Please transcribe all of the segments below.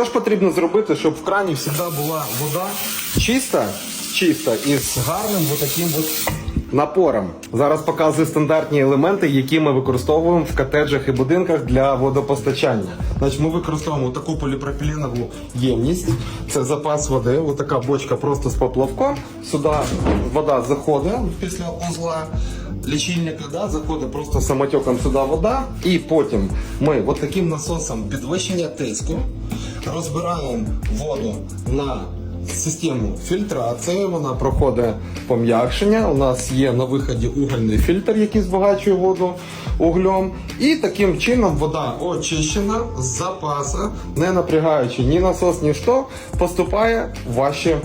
Що ж потрібно зробити, щоб в крані завжди була вода чиста, чиста і з гарним таким от напором. Зараз показую стандартні елементи, які ми використовуємо в котеджах і будинках для водопостачання. Значить, ми використовуємо таку поліпропіленову ємність. Це запас води. Ось така бочка просто з поплавком. Сюди вода заходить після узла лічильника, да, заходить просто самотеком сюди вода, і потім ми от таким насосом підвищення тиску розбираємо воду на систему фільтрації. Вона проходить пом'якшення. У нас є на виході угольний фільтр, який збагачує воду углем. І таким чином вода очищена з запаса, не напрягаючи ні насос, ні що, поступає в ваші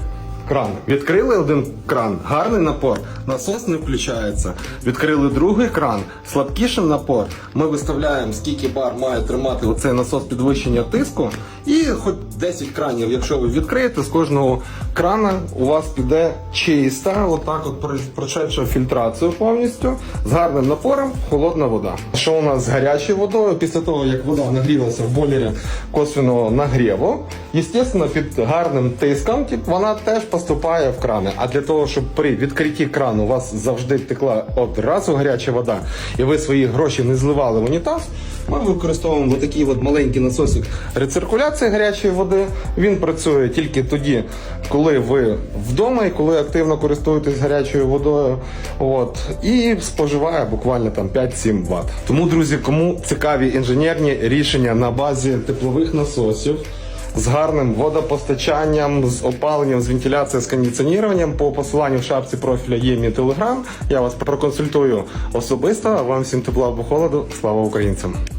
крани. Відкрили один кран, гарний напор, насос не включається. Відкрили другий кран, слабкіший напор. Ми виставляємо, скільки бар має тримати оцей насос підвищення тиску. І хоч 10 кранів, якщо ви відкриєте, з кожного крана у вас піде чиста, отак от про- фільтрацію повністю, з гарним напором, холодна вода. Що у нас з гарячою водою? Після того, як вода нагрілася в бойлері косвенного нагріву, Естественно, під гарним тиском вона теж поступає в крани. А для того, щоб при відкритті крану у вас завжди текла одразу гаряча вода, і ви свої гроші не зливали в унітаз, ми використовуємо такий от маленький насосик рециркуляції гарячої води. Він працює тільки тоді, коли ви вдома і коли активно користуєтесь гарячою водою. От, і споживає буквально там 5-7 Вт. Тому, друзі, кому цікаві інженерні рішення на базі теплових насосів з гарним водопостачанням, з опаленням, з вентиляцією, з кондиціонуванням. По посиланню в шапці профіля є мій телеграм. Я вас проконсультую особисто. Вам всім тепла або холоду. Слава українцям!